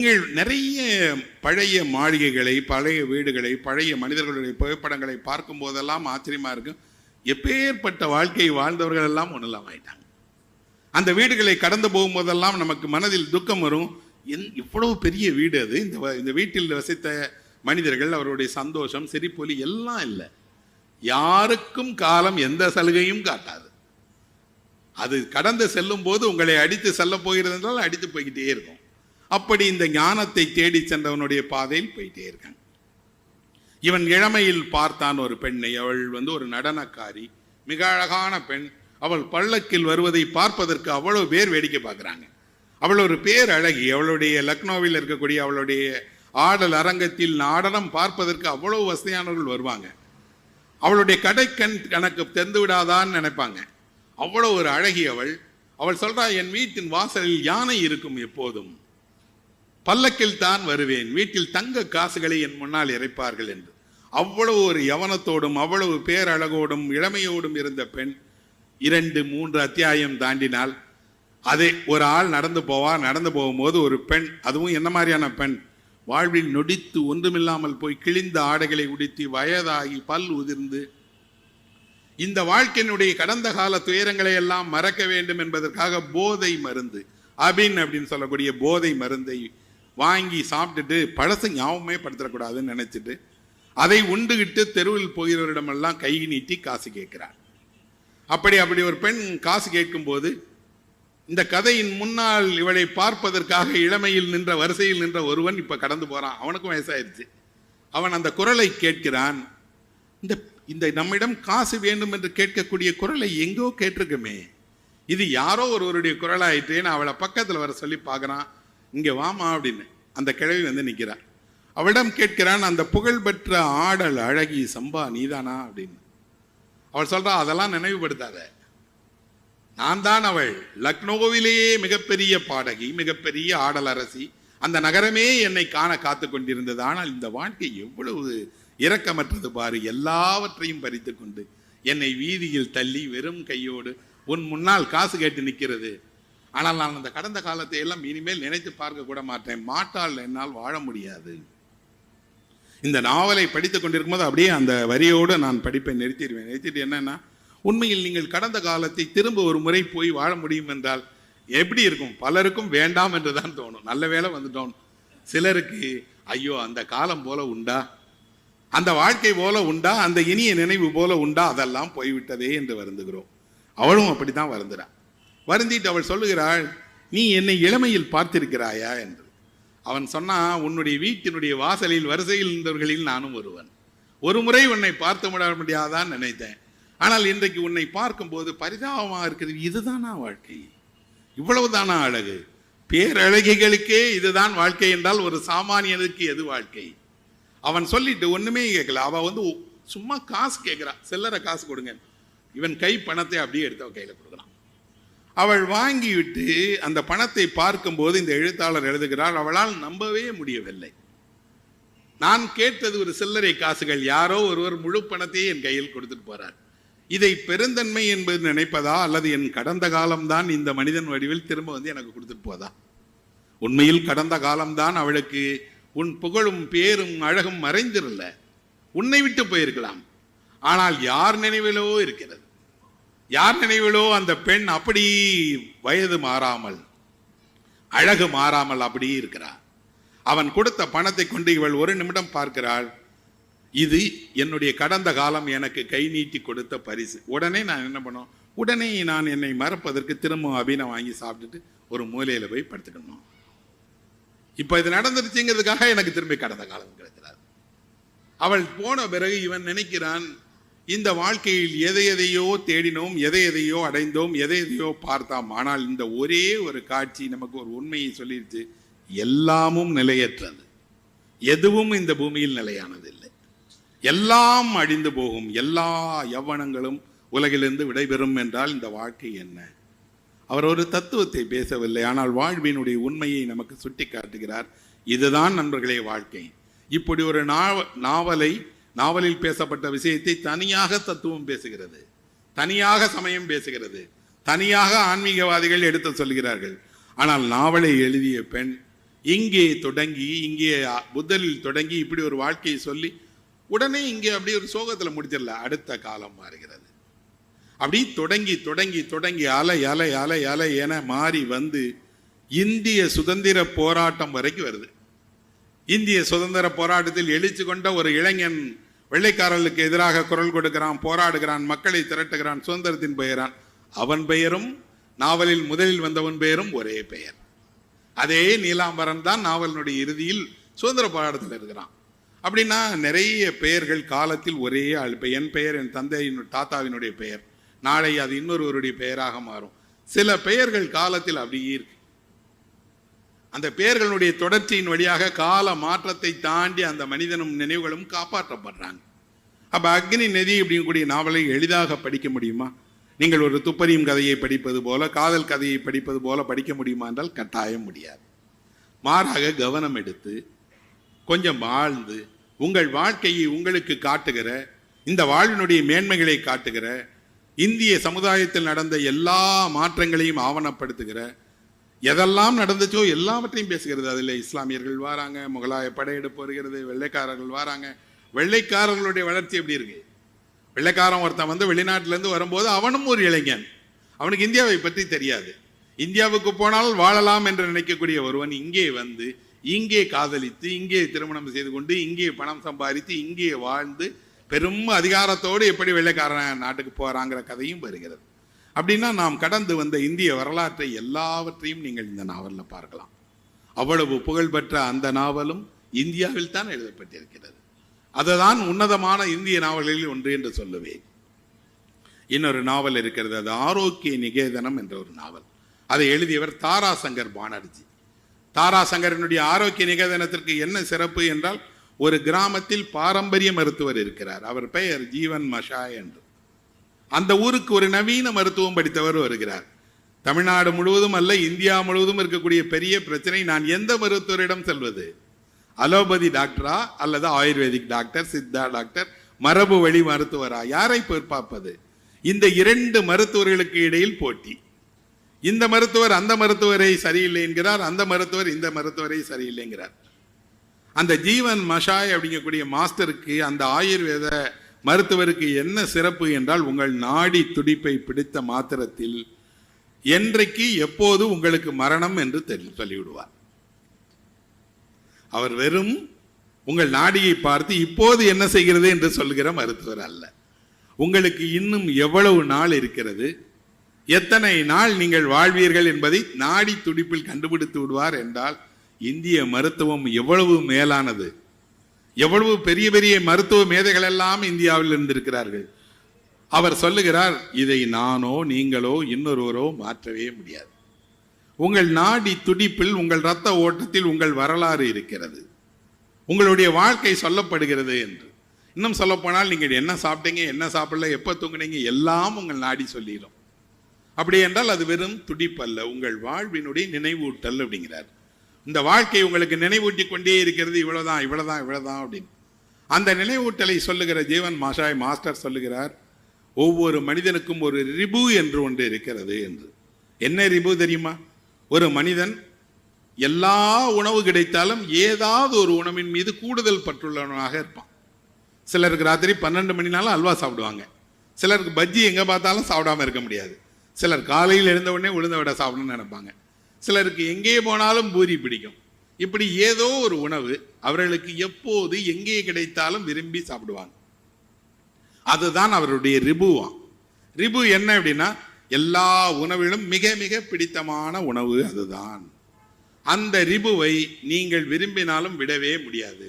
நீங்கள் நிறைய பழைய மாளிகைகளை பழைய வீடுகளை பழைய மனிதர்களுடைய புகைப்படங்களை பார்க்கும் போதெல்லாம் ஆச்சரியமா இருக்கும். எப்பேற்பட்ட வாழ்க்கையை வாழ்ந்தவர்கள் எல்லாம் ஒன்றெல்லாம் ஆயிட்டாங்க. அந்த வீடுகளை கடந்து போகும்போதெல்லாம் நமக்கு மனதில் துக்கம் வரும். என் இவ்வளவு பெரிய வீடு அது. இந்த வ- இந்த வீட்டில் வசித்த மனிதர்கள் அவருடைய சந்தோஷம் சிரிப்பொலி எல்லாம் இல்லை. யாருக்கும் காலம் எந்த சலுகையும் காட்டாது. அது கடந்து செல்லும் போது உங்களை அடித்து செல்ல போகிறது என்றால் அடித்து போய்கிட்டே இருக்கும். அப்படி இந்த ஞானத்தை தேடி சென்றவனுடைய பாதையில் போயிட்டே இருக்கான். இவன் இளமையில் பார்த்தான் ஒரு பெண்ணை. அவள் வந்து ஒரு நடனக்காரி மிக அழகான பெண். அவள் பள்ளக்கில் வருவதை பார்ப்பதற்கு அவ்வளோ பேர் வேடிக்கை பார்க்குறாங்க. அவள் ஒரு பேர் அழகி அவளுடைய லக்னோவில் இருக்கக்கூடிய அவளுடைய ஆடல் அரங்கத்தில் நாடனம் பார்ப்பதற்கு அவ்வளோ வசதியானவர்கள் வருவாங்க. அவளுடைய கடைக்கண் எனக்கு தெரிந்து விடாதான்னு நினைப்பாங்க. அவ்வளோ ஒரு அழகி அவள். அவள் சொல்கிறா என் வீட்டின் வாசலில் யானை இருக்கும் எப்போதும். பல்லக்கில் தான் வருவேன். வீட்டில் தங்க காசுகளை என் முன்னால் இறைப்பார்கள் என்று. அவ்வளவு ஒரு யவனத்தோடும் அவ்வளவு பேரழகோடும் இளமையோடும் இருந்த பெண் இரண்டு மூன்று அத்தியாயம் தாண்டினால் அதை ஒரு ஆள் நடந்து போவா நடந்து போகும்போது ஒரு பெண் அதுவும் என்ன மாதிரியான பெண்? வாழ்வில் நொடித்து ஒன்றுமில்லாமல் போய் கிழிந்த ஆடைகளை உடுத்தி வயதாகி பல் உதிர்ந்து இந்த வாழ்க்கையினுடைய கடந்த கால துயரங்களை எல்லாம் மறக்க வேண்டும் என்பதற்காக போதை மருந்து அபின் அப்படின்னு சொல்லக்கூடிய போதை மருந்தை வாங்கி சாப்பிட்டுட்டு பழசை ஞாபகமே படுத்தக்கூடாதுன்னு நினைச்சிட்டு அதை உண்டுகிட்டு தெருவில் போகிறவரிடமெல்லாம் கை நீட்டி காசு கேட்கிறார். அப்படி அப்படி ஒரு பெண் காசு கேட்கும்போது இந்த கதையின் முன்னால் இவளை பார்ப்பதற்காக இளமையில் நின்ற வரிசையில் நின்ற ஒருவன் இப்போ கடந்து போகிறான் அவனுக்கும் வயசாயிருச்சு. அவன் அந்த குரலை கேட்கிறான். இந்த இந்த நம்மிடம் காசு வேண்டும் என்று கேட்கக்கூடிய குரலை எங்கோ கேட்டிருக்குமே. இது யாரோ ஒருவருடைய குரலாயிட்டேன்னு அவளை பக்கத்தில் வர சொல்லி பார்க்குறான். இங்கே வாமா அப்படின்னு அந்த கிழவி வந்து நிற்கிறான் அவளிடம் கேட்கிறான் அந்த புகழ்பெற்ற ஆடல் அழகி சம்பா நீதானா? அப்படின்னு. அவள் சொல்றா அதெல்லாம் நினைவுபடுத்தாத. நான் தான் அவள். லக்னோவிலேயே மிகப்பெரிய பாடகி மிகப்பெரிய ஆடல் அரசி. அந்த நகரமே என்னை காண காத்து கொண்டிருந்தது. ஆனால் இந்த வாழ்க்கை எவ்வளவு இரக்கமற்றது பாரு. எல்லாவற்றையும் பறித்து கொண்டு என்னை வீதியில் தள்ளி வெறும் கையோடு உன் முன்னால் காசு கேட்டு நிற்கிறது. ஆனால் நான் அந்த கடந்த காலத்தை எல்லாம் இனிமேல் நினைத்து பார்க்க கூட மாட்டேன். மாட்டால் என்னால் வாழ முடியாது. இந்த நாவலை படித்துக் கொண்டிருக்கும்போது அப்படியே அந்த வரியோடு நான் படிப்பை நிறுத்திடுவேன். நிறுத்திட்டு என்னன்னா உண்மையில் நீங்கள் கடந்த காலத்தை திரும்ப ஒரு முறை போய் வாழ முடியும் என்றால் எப்படி இருக்கும்? பலருக்கும் வேண்டாம் என்று தான் தோணும். நல்ல வேளை வந்துட்டோம். சிலருக்கு ஐயோ அந்த காலம் போல உண்டா? அந்த வாழ்க்கை போல உண்டா? அந்த இனிய நினைவு போல உண்டா? அதெல்லாம் போய்விட்டதே என்று வருந்துகிறோம். அவளும் அப்படித்தான் வருந்துறான் வருந்திட்டு அவள் சொல்லுகிறாள் நீ என்னை இளமையில் பார்த்திருக்கிறாயா? என்று. அவன் சொன்னா உன்னுடைய வீட்டினுடைய வாசலில் வரிசையில் இருந்தவர்களில் நானும் ஒருவன். ஒரு முறை உன்னை பார்த்து விட முடியாதான் நினைத்தேன். ஆனால் இன்றைக்கு உன்னை பார்க்கும்போது பரிதாபமாக இருக்கிறது. இதுதானா வாழ்க்கை? இவ்வளவுதானா அழகு? பேரழகிகளுக்கே இதுதான் வாழ்க்கை என்றால் ஒரு சாமானியனுக்கு எது வாழ்க்கை? அவன் சொல்லிட்டு ஒன்றுமே கேட்கல. அவள் வந்து சும்மா காசு கேட்கிறா. செல்லற காசு கொடுங்க. இவன் கை பணத்தை அப்படியே எடுத்து அவன் கையில் கொடுக்குறான். அவள் வாங்கிவிட்டு அந்த பணத்தை பார்க்கும்போது இந்த எழுத்தாளர் எழுதுகிறார் அவளால் நம்பவே முடியவில்லை. நான் கேட்டது ஒரு சில்லறை காசுகள் யாரோ ஒருவர் முழு பணத்தையே என் கையில் கொடுத்துட்டு போறார். இதை பெருந்தன்மை என்பது நினைப்பதா? அல்லது என் கடந்த காலம்தான் இந்த மனிதன் வடிவில் திரும்ப வந்து எனக்கு கொடுத்துட்டு போதா? உண்மையில் கடந்த காலம்தான் அவளுக்கு உன் புகழும் பேரும் அழகும் மறைந்திரல உன்னை விட்டு போயிருக்கலாம். ஆனால் யார் நினைவிலோ இருக்கிறது. யார் நினைவிலோ அந்த பெண் அப்படி வயது மாறாமல் அழகு மாறாமல் அப்படி இருக்கிறார் அவன் கொடுத்த பணத்தை கொண்டு இவள் ஒரு நிமிடம் பார்க்கிறாள். இது என்னுடைய கடந்த காலம் எனக்கு கை நீட்டி கொடுத்த பரிசு. உடனே நான் என்ன பண்ணோம்? உடனே நான் என்னை மறப்பதற்கு திரும்ப அபினை வாங்கி சாப்பிட்டுட்டு ஒரு மூலையில் போய் படுத்துக்கணும். இப்போ இது நடந்துருச்சுங்கிறதுக்காக எனக்கு திரும்பி கடந்த காலம் கிடைக்கிறார். அவள் போன பிறகு இவன் நினைக்கிறான் இந்த வாழ்க்கையில் எதை எதையோ தேடினோம் எதை எதையோ அடைந்தோம் எதை எதையோ பார்த்தோம். ஆனால் இந்த ஒரே ஒரு காட்சி நமக்கு ஒரு உண்மையை சொல்லிடுச்சு எல்லாமும் நிலையற்றது. எதுவும் இந்த பூமியில் நிலையானது இல்லை எல்லாம் அழிந்து போகும். எல்லா யவனங்களும் உலகிலிருந்து விடைபெறும் என்றால் இந்த வாழ்க்கை என்ன? அவர் ஒரு தத்துவத்தை பேசவில்லை. ஆனால் வாழ்வினுடைய உண்மையை நமக்கு சுட்டி காட்டுகிறார் இதுதான் நண்பர்களே வாழ்க்கை. இப்படி ஒரு நாவ நாவலை நாவலில் பேசப்பட்ட விஷயத்தை தனியாக தத்துவம் பேசுகிறது. தனியாக சமயம் பேசுகிறது. தனியாக ஆன்மீகவாதிகள் எடுத்து சொல்கிறார்கள். ஆனால் நாவலை எழுதிய பெண் இங்கே தொடங்கி இங்கே புத்தரில் தொடங்கி இப்படி ஒரு வாழ்க்கையை சொல்லி உடனே இங்கே அப்படி ஒரு சோகத்தில் முடிச்சிடல அடுத்த காலம் மாறுகிறது. அப்படி தொடங்கி தொடங்கி தொடங்கி அலை அலை அலை அலை என மாறி வந்து இந்திய சுதந்திர போராட்டம் வரைக்கும் வருது. இந்திய சுதந்திர போராட்டத்தில் எழுச்சி கொண்ட ஒரு இளைஞன் வெள்ளைக்காரர்களுக்கு எதிராக குரல் கொடுக்கிறான் போராடுகிறான் மக்களை திரட்டுகிறான் சுதந்திரத்தின் பெயரான் அவன் பெயரும் நாவலில் முதலில் வந்தவன் பெயரும் ஒரே பெயர். அதே நீலாம்பரன் தான் நாவலினுடைய இறுதியில் சுதந்திர போராட்டத்தில் இருக்கிறான். அப்படின்னா நிறைய பெயர்கள் காலத்தில் ஒரே ஆள் இப்போ என் பெயர் என் தந்தையின் தாத்தாவினுடைய பெயர். நாளை அது இன்னொருவருடைய பெயராக மாறும். சில பெயர்கள் காலத்தில் அப்படியே இருக்கு. அந்த பெயர்களுடைய தொடர்ச்சியின் வழியாக கால மாற்றத்தை தாண்டி அந்த மனிதனும் நினைவுகளும் காப்பாற்றப்படுறாங்க. அப்போ அக்னி நதி அப்படிங்கக்கூடிய நாவலை எளிதாக படிக்க முடியுமா? நீங்கள் ஒரு துப்பறியும் கதையை படிப்பது போல காதல் கதையை படிப்பது போல படிக்க முடியுமா என்றால் கட்டாயம் முடியாது. மாறாக கவனம் எடுத்து கொஞ்சம் வாழ்ந்து உங்கள் வாழ்க்கையை உங்களுக்கு காட்டுகிற இந்த வாழ்வினுடைய மேன்மைகளை காட்டுகிற இந்திய சமுதாயத்தில் நடந்த எல்லா மாற்றங்களையும் ஆவணப்படுத்துகிற எதெல்லாம் நடந்துச்சோ எல்லாவற்றையும் பேசுகிறது. அதில் இஸ்லாமியர்கள் வராங்க முகலாய படையெடுப்பு வருகிறது வெள்ளைக்காரர்கள் வராங்க. வெள்ளைக்காரர்களுடைய வளர்ச்சி எப்படி இருக்கு? வெள்ளைக்காரன் ஒருத்தன் வந்து வெளிநாட்டிலேருந்து வரும்போது அவனும் ஒரு இளைஞன். அவனுக்கு இந்தியாவை பற்றி தெரியாது. இந்தியாவுக்கு போனால் வாழலாம் என்று நினைக்கக்கூடிய ஒருவன் இங்கே வந்து இங்கே காதலித்து இங்கே திருமணம் செய்து கொண்டு இங்கே பணம் சம்பாதித்து இங்கே வாழ்ந்து பெரும் அதிகாரத்தோடு எப்படி வெள்ளைக்காரன் நாட்டுக்கு போகிறாங்கிற கதையும் வருகிறது. அப்படின்னா நாம் கடந்து வந்த இந்திய வரலாற்றை எல்லாவற்றையும் நீங்கள் இந்த நாவலில் பார்க்கலாம். அவ்வளவு புகழ்பெற்ற அந்த நாவலும் இந்தியாவில் தான் எழுதப்பட்டிருக்கிறது. அதுதான் உன்னதமான இந்திய நாவல்களில் ஒன்று என்று சொல்லுவேன். இன்னொரு நாவல் இருக்கிறது அது ஆரோக்கிய நிகேதனம் என்ற ஒரு நாவல். அதை எழுதியவர் தாராசங்கர் பானர்ஜி. தாராசங்கரனுடைய ஆரோக்கிய நிகேதனத்திற்கு என்ன சிறப்பு என்றால் ஒரு கிராமத்தில் பாரம்பரிய மருத்துவர் இருக்கிறார். அவர் பெயர் ஜீவன் மஷாய் என்று. அந்த ஊருக்கு ஒரு நவீன மருத்துவம் படித்தவர் வருகிறார். தமிழ்நாடு முழுவதும் அல்ல இந்தியா முழுவதும் இருக்கக்கூடிய பெரிய பிரச்சனை நான் எந்த மருத்துவரிடம் செல்வது? அலோபதி டாக்டரா அல்லது ஆயுர்வேதிக் டாக்டர் சித்தா டாக்டர் மரபு வழி மருத்துவரா? யாரை போய் பார்ப்பது இந்த இரண்டு மருத்துவர்களுக்கு இடையில் போட்டி. இந்த மருத்துவர் அந்த மருத்துவரை சரியில்லை என்கிறார் அந்த மருத்துவர் இந்த மருத்துவரை சரியில்லைங்கிறார். அந்த ஜீவன் மஷாய் அப்படிங்கக்கூடிய மாஸ்டருக்கு அந்த ஆயுர்வேத மருத்துவருக்கு என்ன சிறப்பு என்றால் உங்கள் நாடி துடிப்பை பிடித்த மாத்திரத்தில் என்றைக்கு எப்போது உங்களுக்கு மரணம் என்று தெரி- சொல்லிவிடுவார். அவர் வெறும் உங்கள் நாடியை பார்த்து இப்போது என்ன செய்கிறது என்று சொல்கிற மருத்துவர் அல்ல. உங்களுக்கு இன்னும் எவ்வளவு நாள் இருக்கிறது? எத்தனை நாள் நீங்கள் வாழ்வீர்கள் என்பதை நாடி துடிப்பில் கண்டுபிடித்து விடுவார் என்றால் இந்திய மருத்துவம் எவ்வளவு மேலானது? எவ்வளவு பெரிய பெரிய மருத்துவ மேதைகள் எல்லாம் இந்தியாவில் இருந்திருக்கிறார்கள். அவர் சொல்லுகிறார் இதை நானோ நீங்களோ இன்னொருவரோ மாற்றவே முடியாது. உங்கள் நாடி துடிப்பில் உங்கள் இரத்த ஓட்டத்தில் உங்கள் வரலாறு இருக்கிறது. உங்களுடைய வாழ்க்கை சொல்லப்படுகிறது என்று. இன்னும் சொல்லப்போனால் நீங்கள் என்ன சாப்பிட்டீங்க என்ன சாப்பிடல எப்போ தூங்குனீங்க எல்லாம் உங்கள் நாடி சொல்லிடும். அப்படி என்றால் அது வெறும் துடிப்பல்ல. உங்கள் வாழ்வினுடைய நினைவூட்டல் அப்படிங்கிறார். இந்த வாழ்க்கை உங்களுக்கு நினைவூட்டி கொண்டே இருக்கிறது இவ்வளோதான் இவ்வளோதான் இவ்வளோதான் அப்படின்னு. அந்த நினைவூட்டலை சொல்லுகிற ஜீவன் மாஷாய் மாஸ்டர் சொல்லுகிறார் ஒவ்வொரு மனிதனுக்கும் ஒரு ரிபு என்று ஒன்று இருக்கிறது என்று. என்ன ரிபு தெரியுமா? ஒரு மனிதன் எல்லா உணவு கிடைத்தாலும் ஏதாவது ஒரு உணவின் மீது கூடுதல் பற்றுள்ளவனாக இருப்பான். சிலருக்கு ராத்திரி பன்னெண்டு மணினாலும் அல்வா சாப்பிடுவாங்க. சிலருக்கு பஜ்ஜி எங்கே பார்த்தாலும் சாப்பிடாம இருக்க முடியாது. சிலர் காலையில் எழுந்த உடனே உளுந்த விட சாப்பிடணும்னு நினைப்பாங்க. சிலருக்கு எங்கே போனாலும் பூரி பிடிக்கும். இப்படி ஏதோ ஒரு உணவு அவர்களுக்கு எப்போது எங்கே கிடைத்தாலும் விரும்பி சாப்பிடுவாங்க. அதுதான் அவருடைய ரிபுவா. ரிபு என்ன அப்படின்னா எல்லா உணவிலும் மிக மிக பிடித்தமான உணவு அதுதான். அந்த ரிபுவை நீங்கள் விரும்பினாலும் விடவே முடியாது.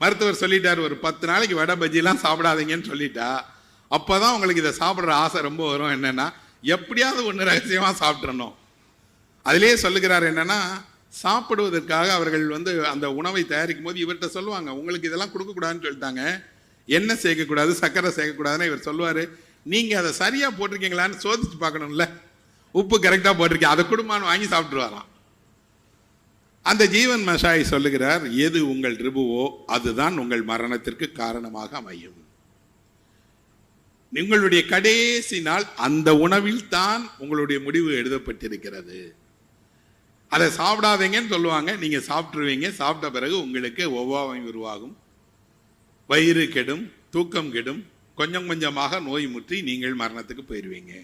மருத்துவர் சொல்லிட்டார் ஒரு பத்து நாளைக்கு வடை பஜ்ஜிலாம் சாப்பிடாதீங்கன்னு சொல்லிட்டா அப்போதான் உங்களுக்கு இதை சாப்பிட்ற ஆசை ரொம்ப வரும். என்னன்னா எப்படியாவது ஒன்று ரகசியமாக சாப்பிட்றணும் அதிலே சொல்லுகிறார் என்னன்னா சாப்பிடுவதற்காக அவர்கள் வந்து அந்த உணவை தயாரிக்கும் போது இவர்கிட்ட சொல்லுவாங்க உங்களுக்கு இதெல்லாம் கொடுக்கக்கூடாதுன்னு சொல்லிட்டாங்க. எண்ணெய் சேர்க்கக்கூடாது சர்க்கரை சேர்க்கக்கூடாதுன்னு இவர் சொல்லுவார். நீங்கள் அதை சரியாக போட்டிருக்கீங்களான்னு சோதிச்சு பார்க்கணும்ல. உப்பு கரெக்டாக போட்டிருக்கீங்க. அதை குடும்பம் வாங்கி சாப்பிட்டுருவாராம். அந்த ஜீவன் மஷாய் சொல்லுகிறார் எது உங்கள் ரிபுவோ அதுதான் உங்கள் மரணத்திற்கு காரணமாக அமையும். உங்களுடைய கடைசி நாள் அந்த உணவில் தான் உங்களுடைய முடிவு எழுதப்பட்டிருக்கிறது. அதை சாப்பிடாதீங்கன்னு சொல்லுவாங்க. நீங்கள் சாப்பிட்ருவீங்க சாப்பிட்ட பிறகு உங்களுக்கு ஒவ்வாமை உருவாகும். வயிறு கெடும் தூக்கம் கெடும். கொஞ்சம் கொஞ்சமாக நோய் முற்றி நீங்கள் மரணத்துக்கு போயிடுவீங்க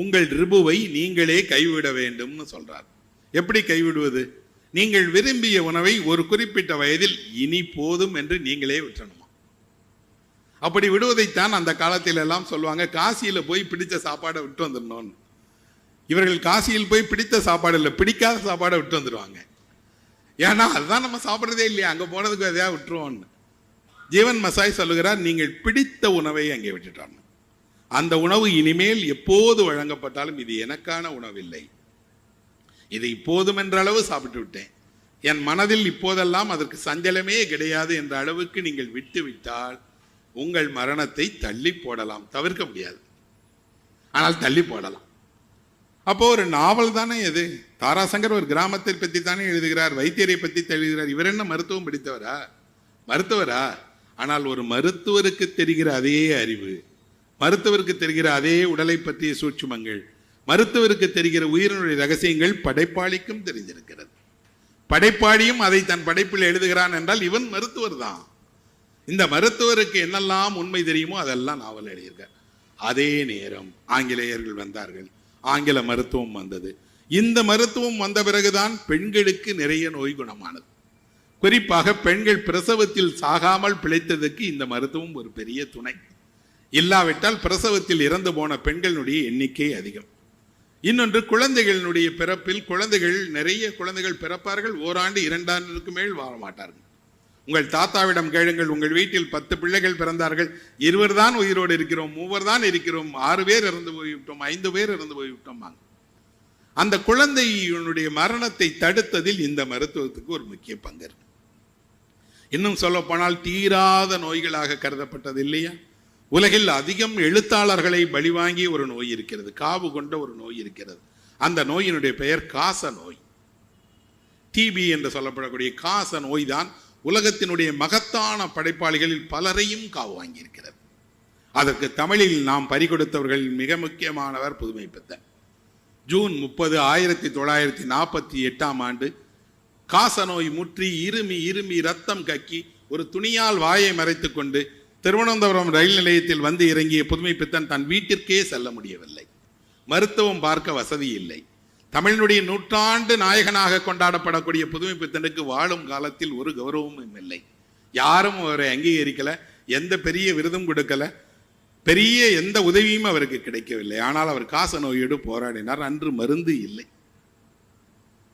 உங்கள் ரிபுவை நீங்களே கைவிட வேண்டும்னு சொல்கிறார் எப்படி கைவிடுவது? நீங்கள் விரும்பிய உணவை ஒரு குறிப்பிட்ட வயதில் இனி போதும் என்று நீங்களே விட்டணுமா அப்படி விடுவதைத்தான் அந்த காலத்திலெல்லாம் சொல்லுவாங்க. காசியில் போய் பிடிச்ச சாப்பாடை விட்டு வந்துடணும்னு. இவர்கள் காசியில் போய் பிடித்த சாப்பாடு இல்லை பிடிக்காத சாப்பாடை விட்டு வந்துடுவாங்க. ஏன்னா அதுதான் நம்ம சாப்பிட்றதே இல்லையா அங்கே போனதுக்கு எதையா விட்டுருவோம்னு. ஜீவன் மசாய் சொல்லுகிறார் நீங்கள் பிடித்த உணவை அங்கே விட்டுட்டாங்க. அந்த உணவு இனிமேல் எப்போது வழங்கப்பட்டாலும் இது எனக்கான உணவில்லை. இது இப்போதும் என்ற அளவு சாப்பிட்டு விட்டேன். என் மனதில் இப்போதெல்லாம் அதற்கு சஞ்சலமே கிடையாது என்ற அளவுக்கு நீங்கள் விட்டு விட்டால் உங்கள் மரணத்தை தள்ளி போடலாம். தவிர்க்க முடியாது. ஆனால் தள்ளி போடலாம். அப்போ ஒரு நாவல் தானே இது? தாராசங்கர் ஒரு கிராமத்தை பற்றி தானே எழுதுகிறார் வைத்தியரை பற்றி எழுதுகிறார். இவர் என்ன மருத்துவம் படித்தவரா? மருத்துவரா? ஆனால் ஒரு மருத்துவருக்கு தெரிகிற அதே அறிவு மருத்துவருக்கு தெரிகிற அதே உடலை பற்றிய சூட்சுமங்கள் மருத்துவருக்கு தெரிகிற உயிரினுடைய ரகசியங்கள் படைப்பாளிக்கும் தெரிந்திருக்கிறது. படைப்பாளியும் அதை தன் படைப்பில் எழுதுகிறான் என்றால் இவன் மருத்துவர் தான். இந்த மருத்துவருக்கு என்னெல்லாம் உண்மை தெரியுமோ அதெல்லாம் நாவல் எழுதியிருக்கார். அதே நேரம் ஆங்கிலேயர்கள் வந்தார்கள். ஆங்கில மருத்துவம் வந்தது. இந்த மருத்துவம் வந்த பிறகுதான் பெண்களுக்கு நிறைய நோய் குணமானது. குறிப்பாக பெண்கள் பிரசவத்தில் சாகாமல் பிழைத்ததற்கு இந்த மருத்துவம் ஒரு பெரிய துணை. இல்லாவிட்டால் பிரசவத்தில் இறந்து போன பெண்களுடைய எண்ணிக்கை அதிகம். இன்னொன்று குழந்தைகளினுடைய பிறப்பில் குழந்தைகள் நிறைய குழந்தைகள் பிறப்பார்கள் ஓராண்டு இரண்டாண்டுக்கு மேல் வாழ மாட்டார்கள். உங்கள் தாத்தாவிடம் கேளுங்கள் உங்கள் வீட்டில் பத்து பிள்ளைகள் பிறந்தார்கள். இருவர் தான் உயிரோடு இருக்கிறோம் மூவர் தான் இருக்கிறோம் ஆறு பேர் இறந்து போய்விட்டோம் ஐந்து பேர் இறந்து போய்விட்டோம் அந்த குழந்தையினுடைய மரணத்தை தடுத்ததில் இந்த மருத்துவத்துக்கு ஒரு முக்கிய பங்கு இருக்கு. இன்னும் சொல்ல போனால் தீராத நோய்களாக கருதப்பட்டது இல்லையா? உலகில் அதிகம் எழுத்தாளர்களை பலிவாங்கிய ஒரு நோய் இருக்கிறது காவு கொண்ட ஒரு நோய் இருக்கிறது. அந்த நோயினுடைய பெயர் காச நோய் டிபி என்று சொல்லப்படக்கூடிய காச நோய் தான் உலகத்தினுடைய மகத்தான படைப்பாளிகளில் பலரையும் காவு வாங்கியிருக்கிறது. அதற்கு தமிழில் நாம் பறிகொடுத்தவர்கள் மிக முக்கியமானவர் புதுமை பித்தன். ஜூன் முப்பது ஆயிரத்தி தொள்ளாயிரத்தி நாற்பத்தி எட்டாம் ஆண்டு காசநோய் முற்றி இருமி இருமி ரத்தம் கக்கி ஒரு துணியால் வாயை மறைத்து கொண்டு திருவனந்தபுரம் ரயில் நிலையத்தில் வந்து இறங்கிய புதுமை பித்தன் தன் வீட்டிற்கே செல்ல முடியவில்லை. மருத்துவம் பார்க்க வசதி இல்லை. தமிழினுடைய நூற்றாண்டு நாயகனாக கொண்டாடப்படக்கூடிய புதுமை பித்தனுக்கு வாழும் காலத்தில் ஒரு கௌரவமும் இல்லை. யாரும் அவரை அங்கீகரிக்கல எந்த பெரிய விருதும் கொடுக்கல பெரிய எந்த உதவியும் அவருக்கு கிடைக்கவில்லை. ஆனால் அவர் காச நோயோடு போராடினார் அன்று மருந்து இல்லை.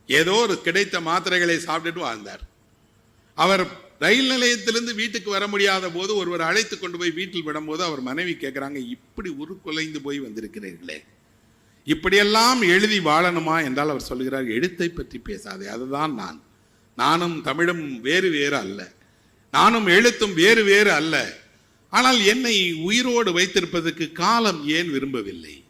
ஏதோ ஒரு கிடைத்த மாத்திரைகளை சாப்பிட்டுட்டு வாழ்ந்தார். அவர் ரயில் நிலையத்திலிருந்து வீட்டுக்கு வர முடியாத போது ஒருவர் அழைத்து கொண்டு போய் வீட்டில் விடும்போது அவர் மனைவி கேட்குறாங்க இப்படி உருக்குலைந்து போய் வந்திருக்கிறீர்களே. இப்படியெல்லாம் எழுதி வாழணுமா என்றால் அவர் சொல்கிறார் எழுத்தை பற்றி பேசாதே அதுதான் நான். நானும் தமிழும் வேறு வேறு அல்ல. நானும் எழுத்தும் வேறு வேறு அல்ல. ஆனால் என்னை உயிரோடு வைத்திருப்பதற்கு காலம் ஏன் விரும்பவில்லை?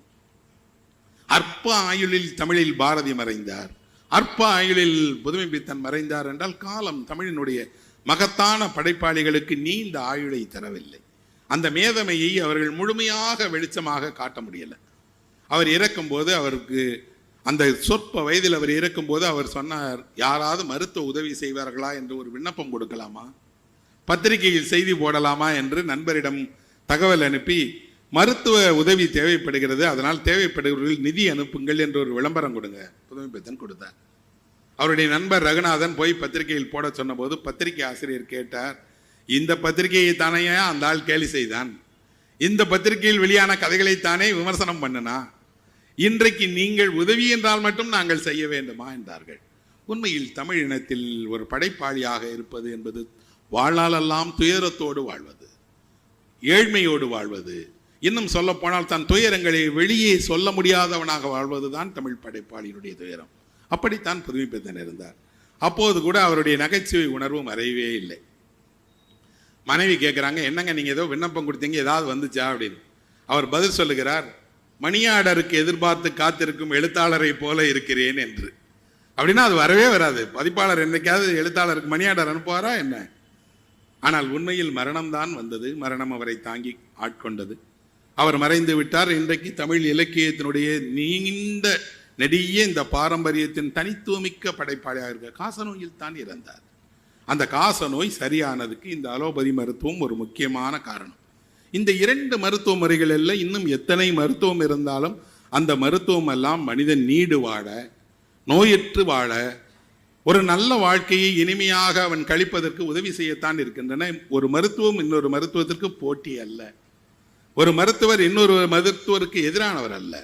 அற்ப ஆயுளில் தமிழில் பாரதி மறைந்தார். அற்ப ஆயுளில் புதுமை பித்தன் மறைந்தார் என்றால் காலம் தமிழினுடைய மகத்தான படைப்பாளிகளுக்கு நீண்ட ஆயுளை தரவில்லை. அந்த மேதமையை அவர்கள் முழுமையாக வெளிச்சமாக காட்ட முடியலை. அவர் இறக்கும்போது அவருக்கு அந்த சொற்ப வயதில் அவர் இறக்கும்போது அவர் சொன்னார் யாராவது மருத்துவ உதவி செய்வார்களா? என்று ஒரு விண்ணப்பம் கொடுக்கலாமா? பத்திரிகையில் செய்தி போடலாமா என்று நண்பரிடம் தகவல் அனுப்பி மருத்துவ உதவி தேவைப்படுகிறது அதனால் தேவைப்படுகிறவர்கள் நிதி அனுப்புங்கள் என்று ஒரு விளம்பரம் கொடுங்க. புதுமை கொடுத்தார். அவருடைய நண்பர் ரகுநாதன் போய் பத்திரிகையில் போட சொன்னபோது பத்திரிகை ஆசிரியர் கேட்டார் இந்த பத்திரிகையை தானே அந்த ஆள் கேலி செய்தான்? இந்த பத்திரிகையில் வெளியான கதைகளைத்தானே விமர்சனம் பண்ணனா? இன்றைக்கு நீங்கள் உதவி என்றால் மட்டும் நாங்கள் செய்ய வேண்டுமா என்றார்கள். உண்மையில் தமிழ் இனத்தில் ஒரு படைப்பாளியாக இருப்பது என்பது வாழ்நாளெல்லாம் துயரத்தோடு வாழ்வது ஏழ்மையோடு வாழ்வது இன்னும் சொல்ல போனால் தன் துயரங்களை வெளியே சொல்ல முடியாதவனாக வாழ்வதுதான் தமிழ் படைப்பாளியினுடைய துயரம். அப்படித்தான் புதுமைப்பித்தன் இருந்தார். அப்போது கூட அவருடைய நகைச்சுவை உணர்வு மறையவே இல்லை. மனைவி கேட்குறாங்க என்னங்க நீங்கள் ஏதோ விண்ணப்பம் கொடுத்தீங்க ஏதாவது வந்துச்சா? அப்படின்னு. அவர் பதில் சொல்லுகிறார் மணியாடருக்கு எதிர்பார்த்து காத்திருக்கும் எழுத்தாளரை போல இருக்கிறேன் என்று. அப்படின்னா அது வரவே வராது. பதிப்பாளர் என்னைக்காவது எழுத்தாளருக்கு மணியாடர் அனுப்புவாரா என்ன? ஆனால் உண்மையில் மரணம்தான் வந்தது. மரணம் அவரை தாங்கி ஆட்கொண்டது. அவர் மறைந்து விட்டார். இன்றைக்கு தமிழ் இலக்கியத்தினுடைய நீண்ட நெடிய இந்த பாரம்பரியத்தின் தனித்துவமிக்க படைப்பாளியாக இருக்க காசநோயில் தான் இறந்தார். அந்த காசநோய் சரியானதுக்கு இந்த அலோபதி மருத்துவம் ஒரு முக்கியமான காரணம். இந்த இரண்டு மருத்துவ முறைகளில் இன்னும் எத்தனை மருத்துவம் இருந்தாலும் அந்த மருத்துவம் எல்லாம் மனிதன் நீடு வாழ நோயற்று வாழ ஒரு நல்ல வாழ்க்கையை இனிமையாக அவன் கழிப்பதற்கு உதவி செய்யத்தான் இருக்கின்றன. ஒரு மருத்துவம் இன்னொரு மருத்துவத்திற்கு போட்டி அல்ல. ஒரு மருத்துவர் இன்னொரு மருத்துவருக்கு எதிரானவர் அல்ல.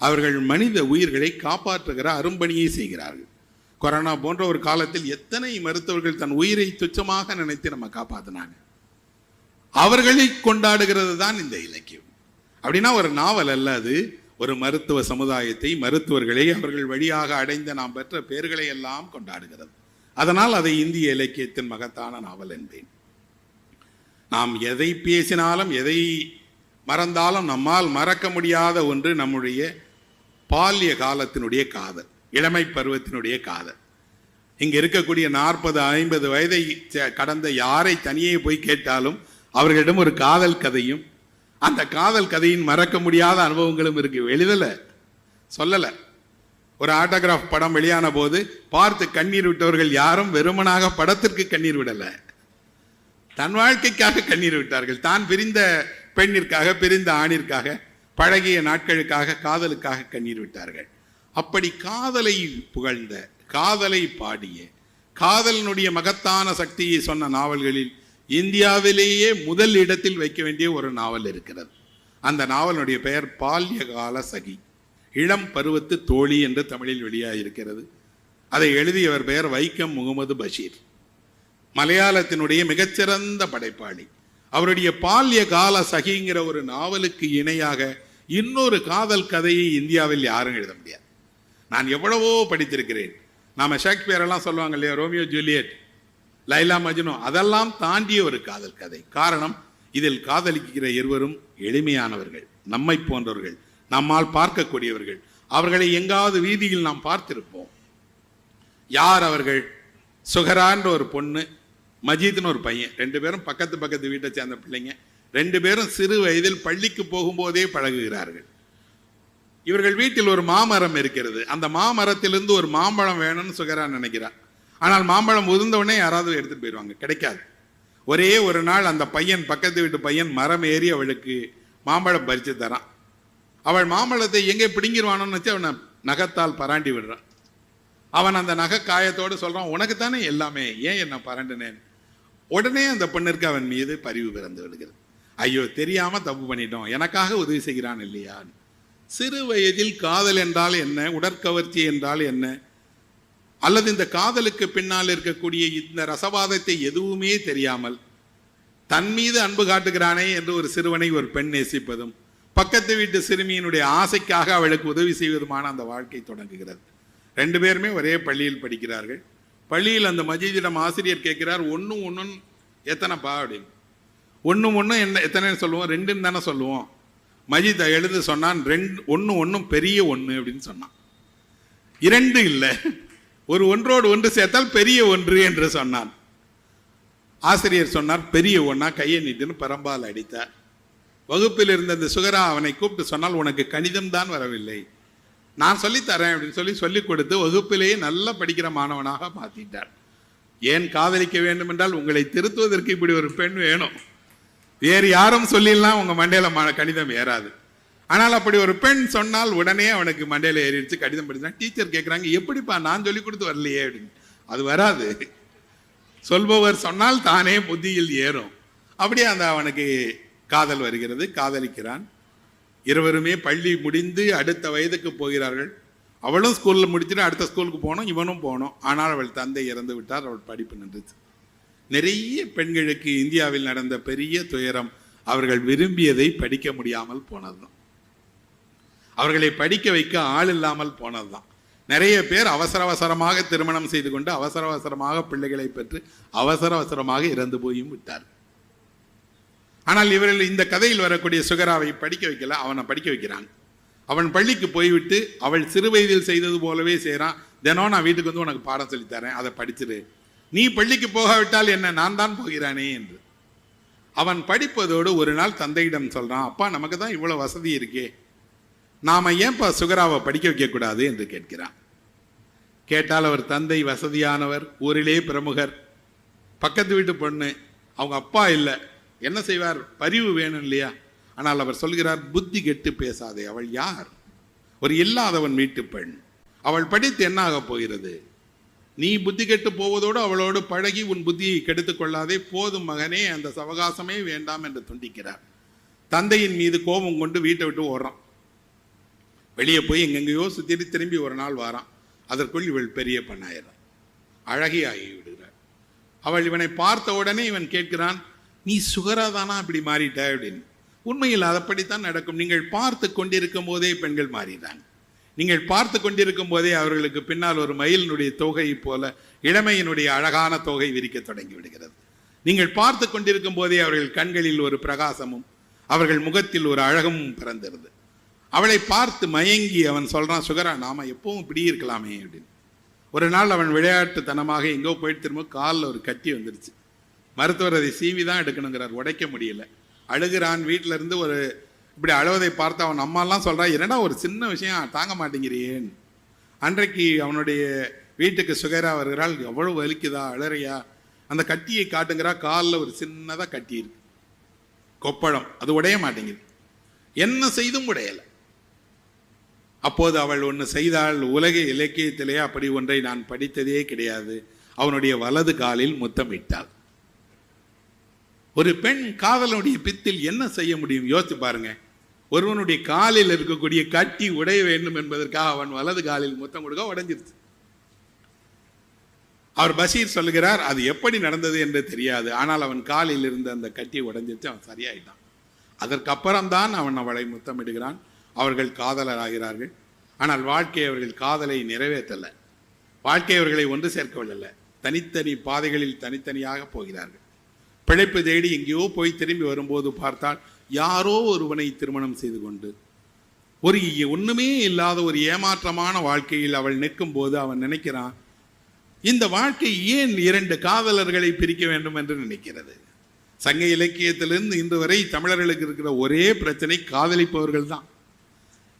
அவர்கள் மனித உயிர்களை காப்பாற்றுகிற அரும்பணியை செய்கிறார்கள். கொரோனா போன்ற ஒரு காலத்தில் எத்தனை மருத்துவர்கள் தன் உயிரை துச்சமாக நினைத்து நம்ம காப்பாற்றினாங்க அவர்களை கொண்டாடுகிறது தான் இந்த இலக்கியம். அப்படின்னா ஒரு நாவல் அல்ல அது. ஒரு மருத்துவ சமுதாயத்தை மருத்துவர்களை அவர்கள் வழியாக அடைந்த நாம் பெற்ற பெயர்களை எல்லாம் கொண்டாடுகிறது. அதனால் அதை இந்திய இலக்கியத்தின் மகத்தான நாவல் என்பேன். நாம் எதை பேசினாலும் எதை மறந்தாலும் நம்மால் மறக்க முடியாத ஒன்று நம்முடைய பால்ய காலத்தினுடைய காதல் இளமை பருவத்தினுடைய காதல். இங்கே இருக்கக்கூடிய நாற்பது ஐம்பது வயதை கடந்த யாரை தனியே போய் கேட்டாலும் அவர்களிடம் ஒரு காதல் கதையும் அந்த காதல் கதையின் மறக்க முடியாத அனுபவங்களும் இருக்கு. எழுதலை சொல்லலை. ஒரு ஆட்டோகிராஃப் படம் வெளியான போது பார்த்து கண்ணீர் விட்டவர்கள் யாரும் வெறுமனாக படத்திற்கு கண்ணீர் விடலை. தன் வாழ்க்கைக்காக கண்ணீர் விட்டார்கள். தான் பிரிந்த பெண்ணிற்காக பிரிந்த ஆணிற்காக பழகிய நாட்களுக்காக காதலுக்காக கண்ணீர் விட்டார்கள். அப்படி காதலை புகழ்ந்த காதலை பாடிய காதலினுடைய மகத்தான சக்தியை சொன்ன நாவல்களில் இந்தியாவிலேயே முதல் இடத்தில் வைக்க வேண்டிய ஒரு நாவல் இருக்கிறது. அந்த நாவலுடைய பெயர் பால்யகால சகி. இளம் பருவத்து தோழி என்று தமிழில் வெளியாக இருக்கிறது அதை எழுதியவர் பெயர் வைக்கம் முகமது பஷீர். மலையாளத்தினுடைய மிகச்சிறந்த படைப்பாளி. அவருடைய பால்ய கால சகிங்கிற ஒரு நாவலுக்கு இணையாக இன்னொரு காதல் கதையை இந்தியாவில் யாரும் எழுத முடியாது. நான் எவ்வளவோ படித்திருக்கிறேன். நாம ஷேக்ஸ்பியர் எல்லாம் சொல்லுவாங்க இல்லையா? Romeo Juliet. லைலா மஜ்னு அதெல்லாம் தாண்டிய ஒரு காதல் கதை. காரணம் இதில் காதலிக்கிற இருவரும் எளிமையானவர்கள் நம்மை போன்றவர்கள் நம்மால் பார்க்கக்கூடியவர்கள். அவர்களை எங்காவது வீதியில் நாம் பார்த்திருப்போம். யார் அவர்கள்? சுகரான்ற ஒரு பொண்ணு மஜீத்னு ஒரு பையன். ரெண்டு பேரும் பக்கத்து பக்கத்து வீட்டை சேர்ந்த பிள்ளைங்க. ரெண்டு பேரும் சிறு வயதில் பள்ளிக்கு போகும்போதே பழகுகிறார்கள். இவர்கள் வீட்டில் ஒரு மாமரம் இருக்கிறது. அந்த மாமரத்திலிருந்து ஒரு மாம்பழம் வேணும்னு சுகரா நினைக்கிறார் ஆனால் மாம்பழம் உதிர்ந்தவுடனே யாராவது எடுத்துட்டு போயிடுவாங்க. கிடைக்காது. ஒரே ஒரு நாள் அந்த பையன் பக்கத்து வீட்டு பையன் மரம் ஏறி அவளுக்கு மாம்பழம் பறித்து தரான். அவள் மாம்பழத்தை எங்கே பிடுங்கிடுவானோன்னு வச்சு அவனை நகத்தால் பராண்டி விடுறான். அவன் அந்த நகை காயத்தோடு சொல்கிறான் உனக்கு தானே எல்லாமே ஏன் என்னை பரண்டினேன் உடனே அந்த பெண்ணிற்கு அவன் மீது பரிவு பிறந்து விடுகிறது. ஐயோ தெரியாமல் தப்பு பண்ணிட்டோம். எனக்காக உதவி செய்கிறான் இல்லையா? சிறு வயதில் காதல் என்றால் என்ன? உடற்கவர்ச்சி என்றால் என்ன? அல்லது இந்த காதலுக்கு பின்னால் இருக்கக்கூடிய இந்த ரசவாதத்தை எதுவுமே தெரியாமல் தன் மீது அன்பு காட்டுகிறானே என்று ஒரு சிறுவனை ஒரு பெண் நேசிப்பதும் பக்கத்து வீட்டு சிறுமியினுடைய ஆசைக்காக அவளுக்கு உதவி செய்வதுமான அந்த வாழ்க்கை தொடங்குகிறது. ரெண்டு பேருமே ஒரே பள்ளியில் படிக்கிறார்கள். பள்ளியில் அந்த மஜீதிடம் ஆசிரியர் கேட்கிறார் ஒன்றும் ஒன்றும் எத்தனைப்பா? அப்படின்னு. ஒன்றும் ஒன்றும் என்ன எத்தனைன்னு சொல்லுவோம் ரெண்டுன்னு தானே சொல்லுவோம். மஜித் எழுந்து சொன்னான் ரெண்டு ஒன்று ஒன்றும் பெரிய ஒன்று அப்படின்னு சொன்னான். இரண்டு இல்லை. ஒரு ஒன்றோடு ஒன்று சேர்த்தால் பெரிய ஒன்று என்று சொன்னான். ஆசிரியர் சொன்னார் பெரிய ஒன்றா கையை நீட்டுன்னு பரம்பால் அடித்தார். வகுப்பில் இருந்த அந்த சுகரா அவனை கூப்பிட்டு சொன்னால் உனக்கு கணிதம் தான் வரவில்லை. நான் சொல்லித் தரேன் அப்படின்னு சொல்லி சொல்லிக் கொடுத்து வகுப்பிலேயே நல்லா படிக்கிற மாணவனாக மாத்திட்டார். ஏன் காதலிக்க வேண்டும் என்றால் உங்களை திருத்துவதற்கு இப்படி ஒரு பெண் வேணும். வேறு யாரும் சொல்லிடலாம் உங்கள் மண்டையில கணிதம் ஏறாது. ஆனால் அப்படி ஒரு பெண் சொன்னால் உடனே அவனுக்கு மண்டையில் ஏறிடுச்சு கடிதம் படிச்சா டீச்சர் கேட்குறாங்க எப்படிப்பா நான் சொல்லி கொடுத்து வரலையே அப்படின்னு. அது வராது. சொல்பவர் சொன்னால் தானே புத்தியில் ஏறும். அப்படியே அந்த அவனுக்கு காதல் வருகிறது காதலிக்கிறான். இருவருமே பள்ளி முடிந்து அடுத்த வயதுக்கு போகிறார்கள். அவளும் ஸ்கூலில் முடிச்சுட்டு அடுத்த ஸ்கூலுக்கு போனோம் இவனும் போனோம் ஆனால் அவள் தந்தை இறந்து விட்டார் அவள் படிப்பு நின்றுச்சு. நிறைய பெண்களுக்கு இந்தியாவில் நடந்த பெரிய துயரம் அவர்கள் விரும்பியதை படிக்க முடியாமல் போனதுதான். அவர்களை படிக்க வைக்க ஆள் இல்லாமல் போனதுதான். நிறைய பேர் அவசர அவசரமாக திருமணம் செய்து கொண்டு அவசர அவசரமாக பிள்ளைகளை பெற்று அவசர அவசரமாக இறந்து போயும் விட்டார் ஆனால் இவர்கள் இந்த கதையில் வரக்கூடிய சுகராவை படிக்க வைக்கல அவனை படிக்க வைக்கிறாங்க. அவன் பள்ளிக்கு போய்விட்டு அவள் சிறு வயதில் செய்தது போலவே செய்கிறான் தினம் நான் வீட்டுக்கு வந்து உனக்கு பாடம் சொல்லித் தரேன் அதை படிச்சிரு. நீ பள்ளிக்கு போகாவிட்டால் என்ன நான் தான் போகிறானே என்று. அவன் படிப்பதோடு ஒரு நாள் தந்தையிடம் சொல்கிறான் அப்பா நமக்கு தான் இவ்வளோ வசதி இருக்கே. நாம் ஏன்பா சுகராவை படிக்க வைக்கக்கூடாது என்று கேட்கிறான். கேட்டால் அவர் தந்தை வசதியானவர் ஊரிலே பிரமுகர். பக்கத்து வீட்டு பொண்ணு அவங்க அப்பா இல்லை. என்ன செய்வார்? பரிவு வேணும் இல்லையா? ஆனால் அவர் சொல்கிறார் புத்தி கெட்டு பேசாதே அவள் யார்? ஒரு இல்லாதவன் வீட்டு பெண். அவள் படித்து என்ன ஆகப் போகிறது? நீ புத்தி கெட்டு போவதோடு அவளோடு பழகி உன் புத்தியை கெடுத்து கொள்ளாதே போதும் மகனே அந்த சவகாசமே வேண்டாம் என்று துண்டிக்கிறார். தந்தையின் மீது கோபம் கொண்டு வீட்டை விட்டு ஓடுறான். வெளியே போய் எங்கெங்கேயோ சுற்றிட்டு திரும்பி ஒரு நாள் வாரான். அதற்குள் இவள் பெரிய பெண்ணாயிறான் அழகி ஆகிவிடுகிறாள் அவள் இவனை பார்த்த உடனே இவன் கேட்கிறான் நீ சுகராதானா அப்படி இப்படி மாறிட்ட? அப்படின்னு. உண்மையில் அதப்படித்தான் நடக்கும். நீங்கள் பார்த்து கொண்டிருக்கும் போதே பெண்கள் மாறினாங்க. நீங்கள் பார்த்து கொண்டிருக்கும் போதே அவர்களுக்கு பின்னால் ஒரு மயிலினுடைய தொகை போல இளமையினுடைய அழகான தொகை விரிக்க தொடங்கி விடுகிறது. நீங்கள் பார்த்து கொண்டிருக்கும் போதே அவர்கள் கண்களில் ஒரு பிரகாசமும் அவர்கள் முகத்தில் ஒரு அழகும் பிறந்திருது. அவளை பார்த்து மயங்கி அவன் சொல்கிறான் சுகரா நாம் எப்பவும் இப்படி இருக்கலாமே அப்படின்னு. ஒரு நாள் அவன் விளையாட்டுத்தனமாக எங்கோ போயிட்டு திரும்ப காலில் ஒரு கட்டி வந்துருச்சு. மருத்துவர் அதை சீவி தான் எடுக்கணுங்கிறார் உடைக்க முடியல. அழுகிறான் வீட்டிலேருந்து ஒரு இப்படி அழுவதை பார்த்து அவன் அம்மாலாம் சொல்கிறான் என்னடா ஒரு சின்ன விஷயம் தாங்க மாட்டேங்கிறியேன்னு. அன்றைக்கு அவனுடைய வீட்டுக்கு சுகரா வருகிறாள் எவ்வளவு வலிக்குதா அழறியா? அந்த கட்டியை காட்டுங்கிறா காலில் ஒரு சின்னதாக கட்டி இருக்கு. அது உடைய மாட்டேங்குது. என்ன செய்தும் உடையலை. அப்போது அவள் ஒன்று செய்தால் உலக இலக்கியத்திலே அப்படி ஒன்றை நான் படித்ததே கிடையாது. அவனுடைய வலது காலில் முத்தமிட்டாள் ஒரு பெண் காதலனுடைய பித்தில் என்ன செய்ய முடியும்? யோசித்து பாருங்க. ஒருவனுடைய காலில் இருக்கக்கூடிய கட்டி உடைய வேண்டும் என்பதற்காக அவன் வலது காலில் முத்தம் கொடுக்க உடஞ்சிருச்சு. அவர் பஷீர் சொல்லுகிறார் அது எப்படி நடந்தது என்று தெரியாது. ஆனால் அவன் காலில் இருந்த அந்த கட்டி உடஞ்சிருச்சு அவன் சரியாயிட்டான். அதற்கப்புறம் தான் அவன் அவளை முத்தமிடுகிறான். அவர்கள் காதலராகிறார்கள். ஆனால் வாழ்க்கை அவர்கள் காதலை நிறைவேற்றல. வாழ்க்கை அவர்களை ஒன்று சேர்க்கவில்லை தனித்தனி பாதைகளில் தனித்தனியாக போகிறார்கள். பிழைப்பு தேடி எங்கேயோ போய் திரும்பி வரும்போது பார்த்தால் யாரோ ஒருவனை திருமணம் செய்து கொண்டு ஒரு ஒன்றுமே இல்லாத ஒரு ஏமாற்றமான வாழ்க்கையில் அவள் நிற்கும் போது அவன் நினைக்கிறான் இந்த வாழ்க்கை ஏன் இரண்டு காதலர்களை பிரிக்க வேண்டும் என்று நினைக்கிறது? சங்க இலக்கியத்திலிருந்து இன்று வரை தமிழர்களுக்கு இருக்கிற ஒரே பிரச்சனை காதலிப்பவர்கள் தான்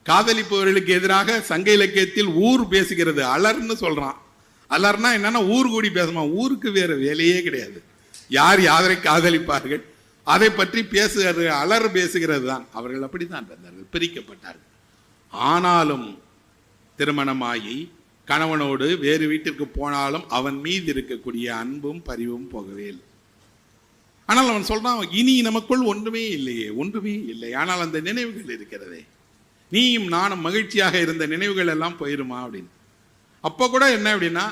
காதலிப்பவர்களுக்கு எதிராக சங்க இலக்கியத்தில் ஊர் பேசுகிறது. அலர்னு சொல்கிறான் அலர்னா என்னன்னா ஊர் கூடி பேசுமா? ஊருக்கு வேறு வேலையே கிடையாது. யார் யாரை காதலிப்பார்கள்? அதை பற்றி பேசுகிறது அலர் பேசுகிறது தான். அவர்கள் அப்படித்தான் இருந்தார்கள் பிரிக்கப்பட்டார்கள். ஆனாலும் திருமணமாகி கணவனோடு வேறு வீட்டிற்கு போனாலும் அவன் மீது இருக்கக்கூடிய அன்பும் பரிவும் போகவே இல்லை. ஆனால் அவன் சொல்றான் இனி நமக்குள் ஒன்றுமே இல்லையே ஒன்றுமே இல்லை. ஆனால் அந்த நினைவுகள் இருக்கிறதே. நீயும் நானும் மகிழ்ச்சியாக இருந்த நினைவுகள் எல்லாம் போயிருமா அப்படின்னு. அப்போ கூட என்ன அப்படின்னா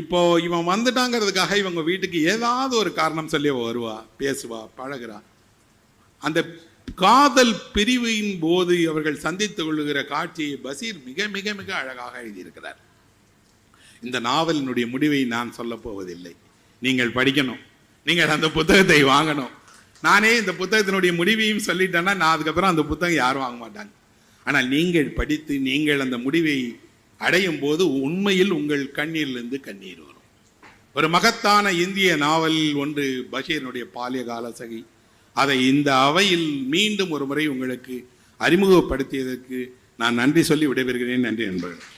இப்போ இவன் வந்துட்டாங்கிறதுக்காக இவங்க வீட்டுக்கு ஏதாவது ஒரு காரணம் சொல்லி வருவா பேசுவா பழகுறா. அந்த காதல் பிரிவின் போது அவர்கள் சந்தித்துக் கொள்ளுகிற காட்சியை பசீர் மிக மிக மிக அழகாக எழுதியிருக்கிறார். இந்த நாவலினுடைய முடிவை நான் சொல்ல போவதில்லை. நீங்கள் படிக்கணும். நீங்கள் அந்த புத்தகத்தை வாங்கணும். நானே இந்த புத்தகத்தினுடைய முடிவையும் சொல்லிட்டேன்னா நான் அதுக்கப்புறம் அந்த புத்தகம் யாரும் வாங்க மாட்டாங்க. ஆனால் நீங்கள் படித்து நீங்கள் அந்த முடிவை அடையும் போது உண்மையில் உங்கள் கண்ணீரிலிருந்து கண்ணீர் வரும். ஒரு மகத்தான இந்திய நாவல் ஒன்று பஷீரனுடைய பாலியகால சகி. அதை இந்த அவையில் மீண்டும் ஒரு முறை உங்களுக்கு அறிமுகப்படுத்தியதற்கு நான் நன்றி சொல்லி விடைபெறுகிறேன். நன்றி நண்பர்கள்.